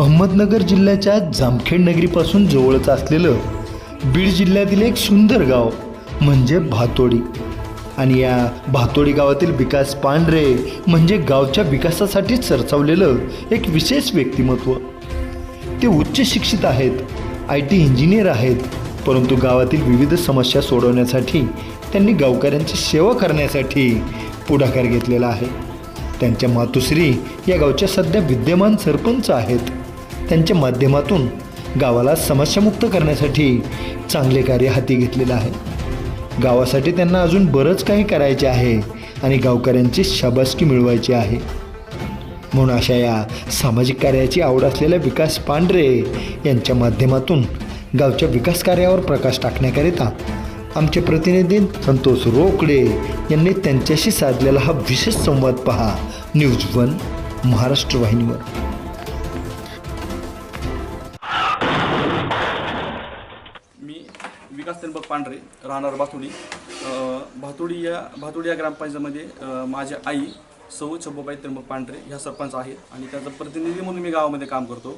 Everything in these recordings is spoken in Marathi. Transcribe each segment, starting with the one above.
अहमदनगर जिल्ह्याच्या जामखेड नगरीपासून जवळच असलेलं बीड जिल्ह्यातील एक सुंदर गाव म्हणजे भातोडी. आणि या भातोडी गावातील विकास पांढरे म्हणजे गावच्या विकासासाठी सरसावलेलं एक विशेष व्यक्तिमत्व. ते उच्च शिक्षित आहेत आय टी इंजिनियर आहेत परंतु गावातील विविध समस्या सोडवण्यासाठी त्यांनी गावकऱ्यांची सेवा करण्यासाठी पुढाकार घेतलेला आहे. त्यांच्या मातुश्री या गावच्या सध्या विद्यमान सरपंच आहेत. त्यांच्या माध्यमातून गावाला समस्यामुक्त करण्यासाठी चांगले कार्य हाती घेतलेलं आहे. गावासाठी त्यांना अजून बरंच काही करायचे आहे आणि गावकऱ्यांची शाबासकी मिळवायची आहे. म्हणून अशा या सामाजिक कार्याची आवड असलेल्या विकास पांढरे यांच्या माध्यमातून गावच्या विकास कार्यावर प्रकाश टाकण्याकरिता आमचे प्रतिनिधी संतोष रोकडे यांनी त्यांच्याशी साधलेला हा विशेष संवाद पहा. न्यूज वन महाराष्ट्र वाहिनीवर. विकास पांढरे राहणार भातुडी. भातुडी या भातुडी या ग्रामपंचायतीमध्ये माझ्या आई सौ छब्बूबाई त्र्यंबक पांढरे ह्या सरपंच आहेत आणि त्याचा प्रतिनिधी म्हणून मी गावामध्ये काम करतो.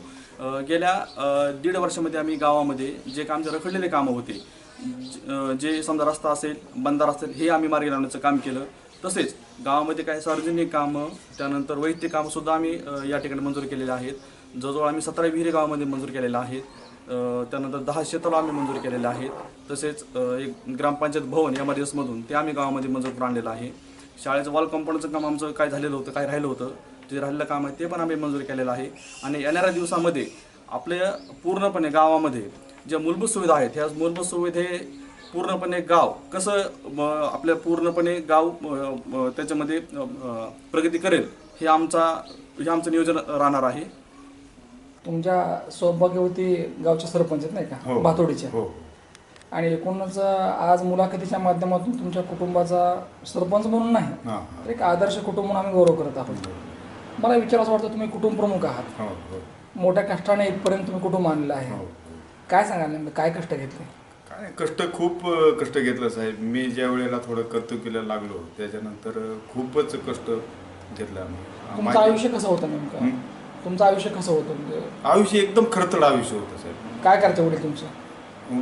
गेल्या दीड वर्षामध्ये आम्ही गावामध्ये जे काम जे रखडलेले कामं होते जे समजा रस्ता असेल बंधार असेल हे आम्ही मार्गी लावण्याचं काम केलं. तसेच गावामध्ये काही सार्वजनिक कामं त्यानंतर वैयक्तिक कामंसुद्धा आम्ही या ठिकाणी मंजूर केलेले आहेत. जवळजवळ आम्ही सतरा विहिरी गावामध्ये मंजूर केलेल्या आहेत. त्यानंतर दहा शेताला आम्ही मंजूर केलेले आहेत. तसेच एक ग्रामपंचायत भवन एम आर एसमधून ते आम्ही गावामध्ये मंजूर करून आणलेलं आहे. शाळेचं वॉल कंपाऊंडचं काम आमचं काय झालेलं होतं काय राहिलं होतं जे राहिलेलं काम आहे ते पण आम्ही मंजूर केलेलं आहे. आणि येणाऱ्या दिवसामध्ये आपल्या पूर्णपणे गावामध्ये ज्या मूलभूत सुविधा आहेत ह्या मूलभूत सुविधे पूर्णपणे गाव कसं आपल्या पूर्णपणे गाव त्याच्यामध्ये प्रगती करेल हे आमचा हे आमचं नियोजन राहणार आहे. तुमच्या सौभाग्यवती गावच्या सरपंच आहेत नाही का? भातोडीच्या. हो. आणि एकूणच आज मुलाखतीच्या माध्यमातून तुमच्या कुटुंबाचा सरपंच म्हणून नाही हा, तर एक आदर्श कुटुंब म्हणून आम्ही गौरव करत आहोत. मला विचार असं वाटतं तुम्ही कुटुंब प्रमुख आहात. हो हो. मोठ्या कष्टाने इथपर्यंत तुम्ही कुटुंब आणलं आहे. हो. काय सांगाल नेमकं? काय कष्ट घेतले? काय कष्ट खूप अ, कष्ट घेतलं साहेब. मी ज्या वेळेला थोडं कर्तव्याला लागलो त्याच्यानंतर खूपच कष्ट घेतलं आम्ही. तुमचं आयुष्य कसं होतं नेमकं? हं? तुमचं आयुष्य कसं होतं म्हणजे? आयुष्य एकदम खरतड आयुष्य होतं साहेब. काय करते वडील तुमचं?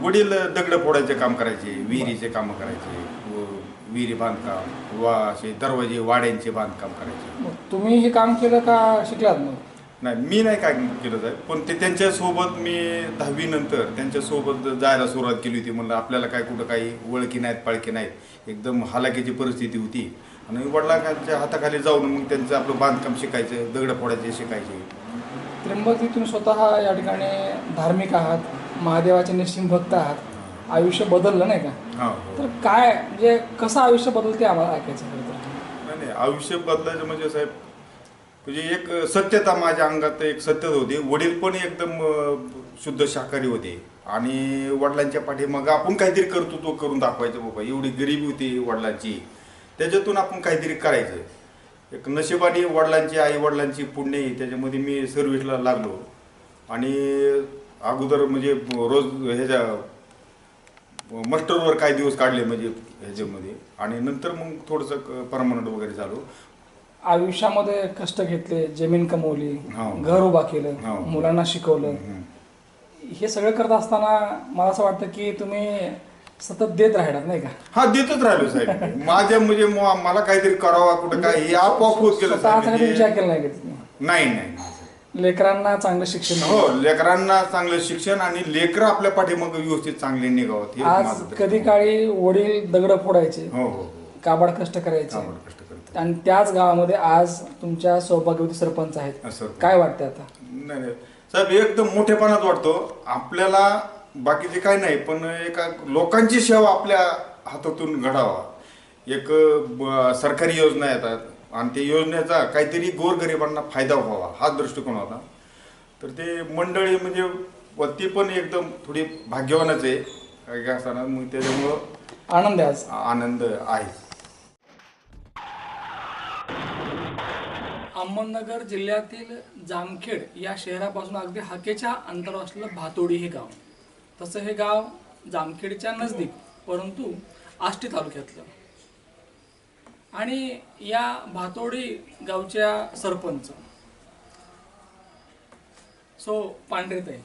वडील दगड फोडायचे काम करायचे विहिरीचे काम करायचे व विहिरी बांधकाम वा असे दरवाजे वाड्यांचे बांधकाम करायचे. मग तुम्ही हे काम केलं का शिकलात मग? नाही मी नाही काय केलं साहेब. पण ते त्यांच्यासोबत मी दहावी नंतर त्यांच्यासोबत जायला सुरुवात केली होती. म्हणलं आपल्याला काय कुठं काही ओळखी नाहीत पाळखी नाहीत. एकदम हालाकीची परिस्थिती होती. आणि वडिलांच्या हाताखाली जाऊन मग त्यांचं आपलं बांधकाम शिकायचं दगड फोडायचे शिकायचे. त्र्यंबकजी तुम्ही स्वतः या ठिकाणी धार्मिक आहात महादेवाचे निश्चित भक्त आहात. आयुष्य बदललं नाही का? हा तर काय म्हणजे कसं आयुष्य बदलते आम्हाला ऐकायचं नाही नाही आयुष्य बदलायचं म्हणजे साहेब म्हणजे एक सत्यता माझ्या अंगात एक सत्यता होती. वडील पण एकदम शुद्ध शाकाहारी होते. आणि वडिलांच्या पाठीमाग आपण काहीतरी कर्तृत्व करून दाखवायचं बाबा एवढी गरिबी होती वडिलांची. त्याच्यातून आपण काहीतरी करायचं एक नशिबाने वडिलांची आई वडिलांची पुण्य त्याच्यामध्ये मी सर्व्हिसला लागलो आणि अगोदर म्हणजे रोज ह्याच्या मस्टरवर काही दिवस काढले म्हणजे ह्याच्यामध्ये आणि नंतर मग थोडंसं परमनंट वगैरे झालो आयुष्यामध्ये कष्ट घेतले जमीन कमवली हो. घर उभा केलं हो. मुलांना शिकवलं. हे सगळं करत असताना मला असं वाटतं की तुम्ही सतत देत राहिलात नाही का? हा देतच राहिलो साहेब माझ्या म्हणजे मला काहीतरी करावा कुठं काय हे आपोआप होत गेलं विचार केला नाही का तुम्ही? नाही नाही लेकरांना चांगलं शिक्षण हो लेकरांना चांगलं शिक्षण आणि लेकरं आपल्या पाठीमाग व्यवस्थित चांगले निघावत हे आज माझं तरी. कधी काळी वडील दगड फोडायचे हो हो हो. काबाड कष्ट करायचे. काबाड कष्ट करते आणि त्याच गावामध्ये आज तुमच्या सौभाग्यवती सरपंच आहेत. असं काय वाटतं आता? नाही नाही. साहेब एकदम मोठेपणात वाटतो. आपल्याला बाकीचे काय नाही पण एका लोकांची सेवा आपल्या हातातून घडावा. एक सरकारी योजना येतात आणि त्या योजनेचा काहीतरी गोरगरिबांना फायदा व्हावा हा दृष्टिकोन होता. तर ते मंडळी म्हणजे व ती पण एकदम थोडी भाग्यवानच आहे काय असताना मग त्याच्यामुळं आनंद आहे आनंद आहे. अहमदनगर जिल्ह्यातील जामखेड या शहरापासून अगदी हाकेच्या अंतरावर असलेलं भातोडी हे गाव. तसं हे गाव जामखेडच्या नजदीक परंतु आष्टी तालुक्यातलं. आणि या भातोडी गावच्या सरपंच. सो पांढरेताई.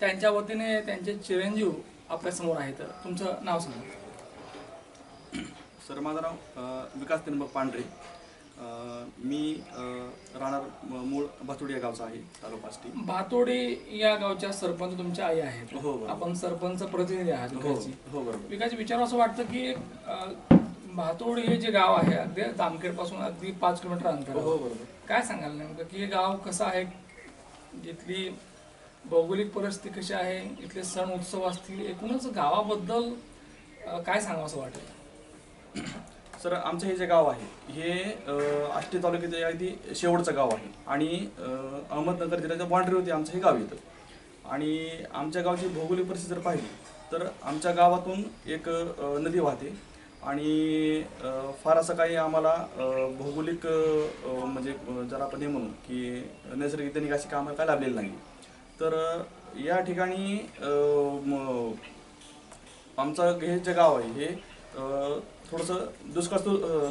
त्यांच्या वतीने त्यांचे चिरंजीव आपल्यासमोर आहेत. तुमचं नाव सांगा. सर माझं नाव विकास त्र्यंबक पांढरे. मी राहणार मूळ भातुडी या गावचा आहे तालुका आष्टी भातोडी या गावच्या सरपंच तुमच्या आई आहेत. हो, बरोबर. आपण सरपंच प्रतिनिधी आहात हो विकासची. हो बरोबर. विकास विचार असं वाटतं की अ, भातोडी हे जे गाव आहे अगदी जामखेडपासून अगदी पाच किलोमीटर अंतर हो बरोबर. काय सांगाल नेमकं की हे गाव कसं आहे? जिथली भौगोलिक परिस्थिती कशी आहे? इथले सण उत्सव असतील एकूणच गावाबद्दल अ, काय सांगावं असं वाटेल सर आमचं हे जे गाव आहे हे अ, आष्टी तालुक्यातील अगदी शेवटचं गाव आहे. आणि अहमदनगर जिल्ह्याच्या बाँड्रीवरती आमचं हे गाव येतं. आणि आमच्या गावची भौगोलिक परिस्थिती जर पाहिली तर आमच्या गावातून एक नदी वाहते. आणि फार असं काही आम्हाला भौगोलिक म्हणजे जर आपण हे म्हणू की नैसर्गिक दैनिक अशी कामं काय लाभलेली नाही तर या ठिकाणी आमचं हे जे गाव आहे हे थोडंसं दुष्काळ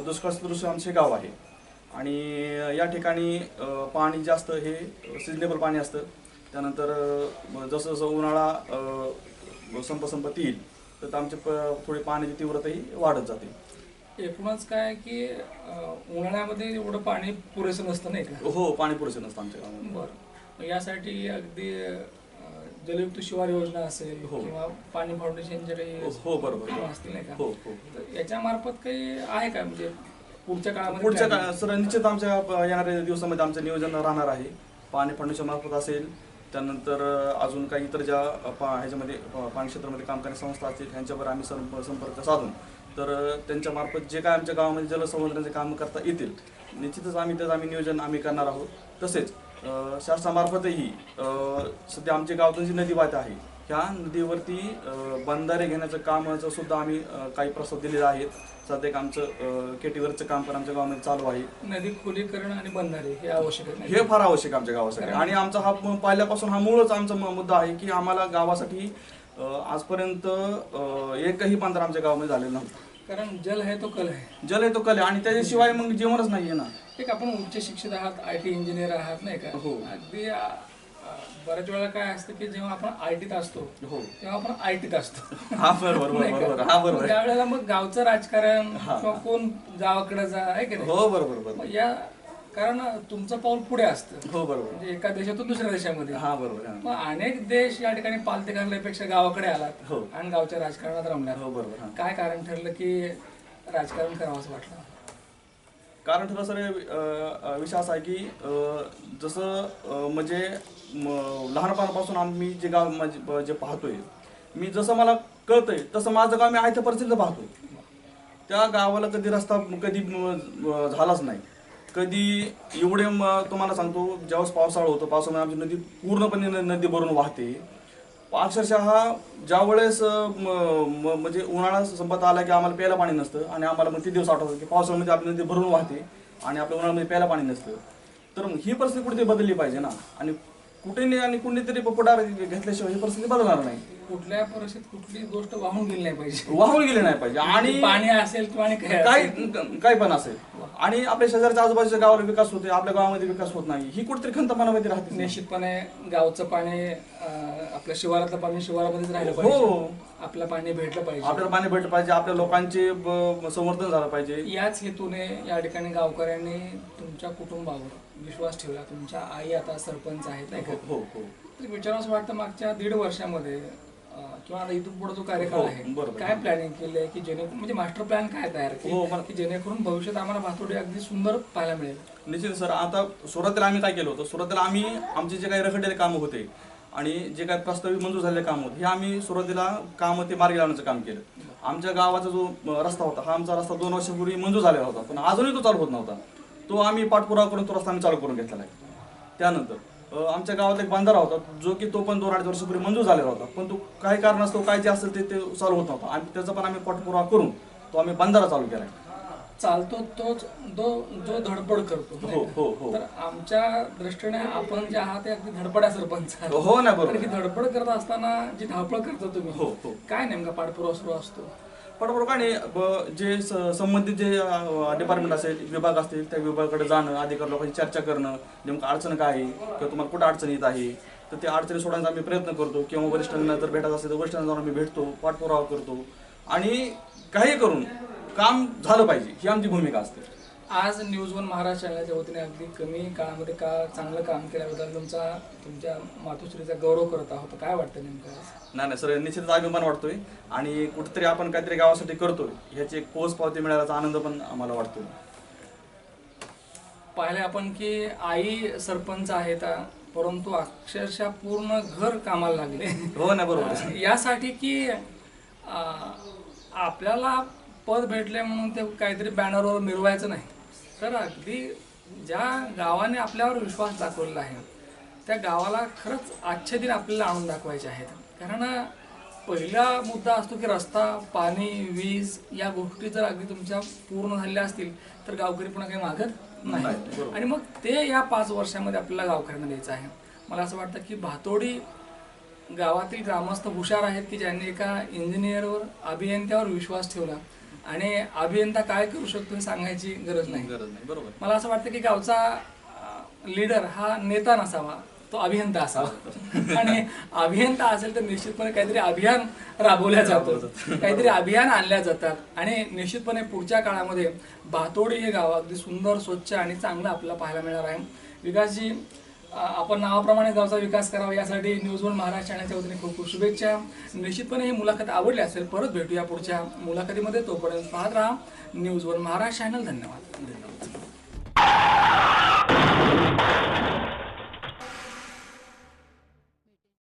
दुष्काळसदृश आमचे गाव आहे. आणि या ठिकाणी पाणी जास्त हे सिजनेबल पाणी असतं. त्यानंतर जसं जसं उन्हाळा अ, संप संपत येईल तर आमचे प थोडी पाण्याची तीव्रताही वाढत जाते. एकूणच काय की उन्हाळ्यामध्ये एवढं पाणी पुरेसं नसतं नाही का? हो पाणी पुरेसे नसतं आमच्या गावामध्ये. बरं. यासाठी अगदी जलयुक्त शिवार योजना असेल हो. किंवा पाणी फाउंडेशनचे काही हो बरोबर स्कीम असतील नाही का हो हो तर याच्या मार्फत काही आहे का म्हणजे पुढच्या काळामध्ये पुढच्या? काळात सर निश्चित आमच्या येणाऱ्या दिवसामध्ये आमचं नियोजन राहणार आहे पाणी फाउंडेशन मार्फत असेल त्यानंतर अ, अजून काही इतर ज्या अ, पा- ह्याच्यामध्ये अ, पाणी क्षेत्रामध्ये काम करणाऱ्या संस्था असतील ह्यांच्यावर आम्ही संप संपर्क साधून तर अ, त्यांच्या मार्फत जे काय आमच्या गावामध्ये जलसंवर्धनाचे काम करता येतील निश्चितच आम्ही त्याचं आम्ही नियोजन आम्ही करणार आहोत. तसेच शासनामार्फतही सध्या आमच्या गावातून जी नदी वाहत आहे. ह्या नदीवरती बंधारे घेण्याचं कामाचं सुद्धा आम्ही काही प्रस्ताव दिलेले आहेत. सध्या एक आमचं केटीवरचं काम पण आमच्या गावामध्ये चालू आहे. नदी खोलीकरण आणि बंधारे हे आवश्यक आहे हे फार आवश्यक आमच्या गावासाठी. आणि आमचा हा पहिल्यापासून हा मूळच आमचा मुद्दा आहे की आम्हाला गावासाठी आजपर्यंत एकही बंधारा आमच्या गावामध्ये झालेला नव्हता. कारण जल आहे तो कल आहे. जल आहे तो कले आणि त्याच्याशिवाय मग जीवनच नाहीये ना एक आपण उच्च शिक्षित आहात आय टी इंजिनियर आहात नाही का? हो. अगदी बऱ्याच वेळा काय असतं की जेव्हा आपण आय टीत असतो हो. तेव्हा आपण आय टीत असतो. हा बरोबर बरोबर हा बरोबर आहे. त्यावेळेला मग गावचं राजकारण. किंवा कोण गावाकडे जा आहे की हो बरोबर या कारण तुमचं पाऊल पुढे असतं. हो बरोबर. म्हणजे एका देशातून दुसऱ्या देशामध्ये. हा बरोबर हा. मग अनेक देश या ठिकाणी पालते घालण्यापेक्षा गावाकडे आलात हो. आणि गावच्या राजकारणात रमल्यात हो बरोबर हा. काय कारण ठरलं की राजकारण करावं असं वाटलं? कारण ठरलं सर अ, विषय असा आहे की अ, जसं अ, म्हणजे म- लहानपणापासून आम्ही जे गाव म्हणजे ब- जे पाहतोय मी जसं मला कळतंय तसं माझं गाव मी आहे त्या पाहतोय. त्या गावाला कधी रस्ता कधी म- म- झालाच नाही. कधी एवढे म- तुम्हाला सांगतो ज्यावेळेस पावसाळा होतो पावसामुळे आमची नदी पूर्णपणे न- नदी भरून वाहते. अक्षरशः ज्यावेळेस अ, म- म- म्हणजे उन्हाळा संपत आला की आम्हाला प्यायला पाणी नसतं आणि आम्हाला मग ते दिवस आठवतात की पावसाळ्यामध्ये आपली नदी भरून वाहते आणि आपल्या उन्हाळ्यामध्ये प्यायला पाणी नसतं. तर मग ही परिस्थिती कुठेतरी बदलली पाहिजे ना. आणि कुठे नाही आणि कुणीतरी पुढार घेतल्याशिवाय ही परिस्थिती बदलणार नाही. कुठल्या परिस्थितीत कुठली गोष्ट वाहून गेली नाही पाहिजे. वाहून गेली नाही पाहिजे. आणि पाणी असेल किंवा आणि काय काय असेल. काय पण असेल. आणि आपल्या शेजारच्या आजूबाजूच्या गावाला विकास होते आपल्या गावामध्ये विकास होत नाही. ही कुठेतरी खंत मनामध्ये राहते. निश्चितपणे गावचं पाणी आपल्या शिवारातलं पाणी शिवारामध्येच राहिलं हो. पाहिजे आपलं पाणी भेटलं पाहिजे. आपल्याला पाणी भेटलं पाहिजे आपल्या लोकांचे संवर्धन झालं पाहिजे. याच हेतूने या ठिकाणी गावकऱ्यांनी तुमच्या कुटुंबावर विश्वास ठेवला तुमच्या आई आता सरपंच आहेत नाही का? हो हो तर विचार असं वाटतं मागच्या दीड वर्षामध्ये अं, किंवा आता इथून पुढे जो कार्यकाळ हो, आहे बरोबर. काय प्लॅनिंग केली आहे की जेणे म्हणजे मास्टर प्लॅन काय तयार हो, मला- की जेणेकरून भविष्यात आम्हाला भातोडी अगदी सुंदर पाहायला मिळेल? निश्चित सर. आता सुरुवातीला आम्ही काय केलं होतं? सुरुवातीला आम्ही आमचे जे काही रखडलेले कामं होते आणि जे काही प्रस्तावित मंजूर झालेले काम होते हे आम्ही सुरुवातीला काम ते मार्गी लावण्याचं काम केलं. आमच्या गावाचा जो अं, रस्ता होता हा आमचा रस्ता दोन वर्षापूर्वी मंजूर झालेला होता पण अजूनही तो चालू होत नव्हता. तो आम्ही पाठपुरावा करून तो रस्ता आम्ही चालू करून घेतलेला आहे त्यानंतर आमच्या गावात एक बांधारा होता जो की तो पण दोन अडीच वर्षापूर्वी मंजूर झालेला होता पण तो काही कारणास्तव काय जे असेल ते चालू होत नव्हता आणि त्याचा पण आम्ही पाठपुरावा करून तो आम्ही बांधारा चालू केला आहे चालतो तोच जो जो धडपड करतो हो? हो, हो. तर आमच्या दृष्टीने आपण जे आहात ते अगदी धडपड्या सरपंच आहात. हो ना बरोबर ही धडपड करत असताना जी धावपळ करतो हो, तुम्ही हो. काय नेमका पाठपुरावा सुरू असतो बरोबर जे स- संबंधित जे डिपार्टमेंट असेल विभाग असतील त्या विभागाकडे जाणं अधिकारी लोकांची चर्चा करणं नेमकं अडचण काय आहे किंवा तुम्हाला कुठं अडचण येत आहे तर ते अडचणी सोडण्याचा आम्ही प्रयत्न करतो. किंवा वरिष्ठांना जर भेटायचं असेल तर वरिष्ठांना जाऊन आम्ही भेटतो पाठपुरावा करतो. आणि काही करून काम झालं पाहिजे ही आमची भूमिका असते. आज न्यूज वन महाराष्ट्र चॅनलच्या वतीने अगदी कमी काळामध्ये का चांगलं काम केल्याबद्दल तुमचा तुमच्या मातोश्रीचा गौरव करत आहोत. काय वाटतं नेमकं? नाही नाही सर निश्चितच अभिमान वाटतोय. आणि कुठेतरी आपण काहीतरी गावासाठी करतोय. ह्याची एक पोच पावती मिळाल्याचा आनंद पण आम्हाला वाटतोय. पाहिले आपण की आई सरपंच आहेत परंतु अक्षरशः पूर्ण घर कामाला लागले. हो ना बरोबर आहे. यासाठी की आपल्याला पद भेटले म्हणून ते काहीतरी बॅनरवर मिरवायचं नाही. तर अगदी ज्या गावाने आपल्यावर विश्वास दाखवलेला आहे त्या गावाला खरंच आजचे दिन आपल्याला आणून दाखवायचे आहेत. कारण पहिला मुद्दा असतो की रस्ता पाणी वीज या गोष्टी जर अगदी तुमच्या पूर्ण झालेल्या असतील तर गावकरी पुन्हा काही मागत नाही आणि मग ते या पाच वर्षामध्ये आपल्याला गावकऱ्यांना द्यायचं आहे. मला असं वाटतं की भातोडी गावातील ग्रामस्थ हुशार आहेत की ज्यांनी एका इंजिनियरवर अभियंत्यावर विश्वास ठेवला आणि अभियंता काय करू शकतो हे सांगायची गरज नाही. गरज नाही बरोबर. मला असं वाटतं की गावचा लीडर हा नेता नसावा तो अभियंता असावा. आणि अभियंता असेल तर निश्चितपणे काहीतरी अभियान राबवल्या जातं. काहीतरी अभियान आणल्या जातात. आणि निश्चितपणे पुढच्या काळामध्ये भातोडी हे गाव अगदी सुंदर स्वच्छ आणि चांगलं आपल्याला पाहायला मिळणार आहे. विकासजी आपण नावाप्रमाणे गावचा विकास करावा यासाठी न्यूज वन महाराष्ट्र चॅनलच्या वतीने खूप खूप शुभेच्छा. निश्चितपणे ही मुलाखत आवडली असेल परत भेटूया पुढच्या मुलाखतीमध्ये. तोपर्यंत पाहत राहा. न्यूज वन महाराष्ट्र चॅनल धन्यवाद. धन्यवाद.